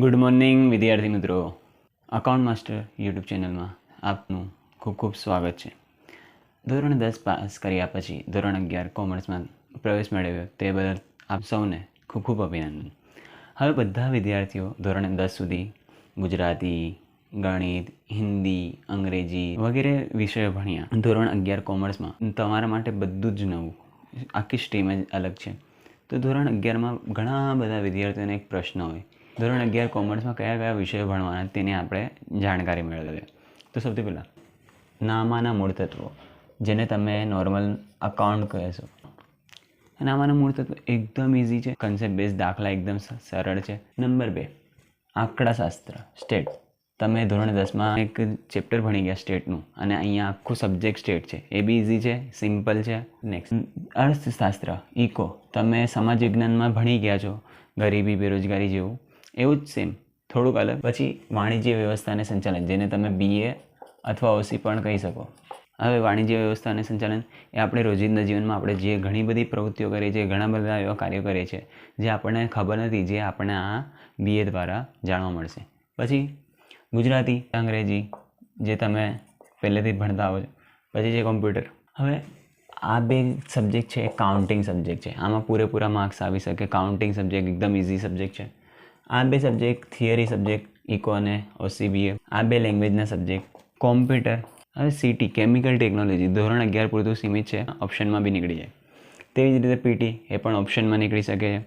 Good morning વિદ્યાર્થી મિત્રો. Account master YouTube ચેનલમાં આપનું ખૂબ ખૂબ સ્વાગત છે. ધોરણ દસ પાસ કર્યા પછી ધોરણ અગિયાર કોમર્સમાં પ્રવેશ મેળવ્યો તે બદલ આપ સૌને ખૂબ ખૂબ અભિનંદન. હવે બધા વિદ્યાર્થીઓ ધોરણ દસ સુધી ગુજરાતી, ગણિત, હિન્દી, અંગ્રેજી વગેરે વિષયો ભણ્યા. ધોરણ અગિયાર કોમર્સમાં તમારા માટે બધું જ નવું. આખી સ્ટ્રીમ જ અલગ છે. તો ધોરણ અગિયારમાં ઘણા બધા વિદ્યાર્થીઓને એક પ્રશ્ન હોય. ધોરણ અગિયાર કોમર્સમાં કયા કયા વિષયો ભણવાના તેની આપણે જાણકારી મેળવીએ તો સૌથી પહેલાં, નામાના મૂળ તત્વો, જેને તમે નોર્મલ અકાઉન્ટ કહેશો નામાના મૂળ તત્વો એકદમ ઇઝી છે. કન્સેપ્ટ બેઝ દાખલા એકદમ સરળ છે. નંબર બે, આંકડાશાસ્ત્ર સ્ટેટ તમે ધોરણ દસમાં એક ચેપ્ટર ભણી ગયા સ્ટેટનું અને અહીંયા આખું સબ્જેક્ટ સ્ટેટ છે. એ બી ઇઝી છે સિમ્પલ છે. નેક્સ્ટ અર્થશાસ્ત્ર ઇકો તમે સમાજ વિજ્ઞાનમાં ભણી ગયા છો. ગરીબી, બેરોજગારી જેવું. એવું જ સેમ થોડુંક અલગ. પછી વાણિજ્ય વ્યવસ્થા અને સંચાલન, જેને તમે બીએ અથવા ઓસી પણ કહી શકો. હવે વાણિજ્ય વ્યવસ્થા અને સંચાલન એ આપણે રોજિંદા જીવનમાં આપણે જે ઘણી બધી પ્રવૃત્તિઓ કરીએ છીએ, ઘણા બધા એવા કાર્યો કરીએ છીએ, જે આપણને ખબર નથી, જે આપણને આ બીએ દ્વારા જાણવા મળશે. પછી ગુજરાતી, અંગ્રેજી, જે તમે પહેલેથી ભણતા આવો છો. પછી છે કોમ્પ્યુટર. હવે આ બે સબ્જેક્ટ છે, એ કાઉન્ટિંગ સબ્જેક્ટ છે. આમાં પૂરેપૂરા માર્ક્સ આવી શકે. કાઉન્ટિંગ સબ્જેક્ટ એકદમ ઇઝી સબ્જેક્ટ છે. આ બે સબ્જેક્ટ થિયરી સબ્જેક્ટ ઇકો અને ઓસીબીએ આ બે લેંગ્વેજના સબ્જેક્ટ કોમ્પ્યુટર હવે સીટી કેમિકલ ટેકનોલોજી ધોરણ અગિયાર પૂરતું સીમિત છે ઓપ્શનમાં બી નીકળી જાય. તેવી જ રીતે પીટી એ પણ ઓપ્શનમાં નીકળી શકે છે.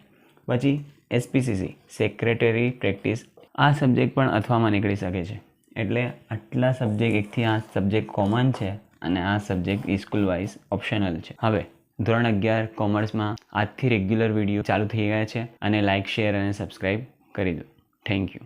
પછી એસપીસીસી સેક્રેટરી પ્રેક્ટિસ આ સબ્જેક્ટ પણ અથવામાં નીકળી શકે છે. એટલે આટલા સબ્જેક્ટ એકથી આ સબ્જેક્ટ કોમન છે અને આ સબ્જેક્ટ સ્કૂલ વાઇઝ ઓપ્શનલ છે. હવે, ધોરણ અગિયાર કોમર્સમાં આજથી રેગ્યુલર વીડિયો ચાલુ થઈ ગયા છે. અને લાઇક શેર અને સબસ્ક્રાઈબ કરી દો થેન્ક યુ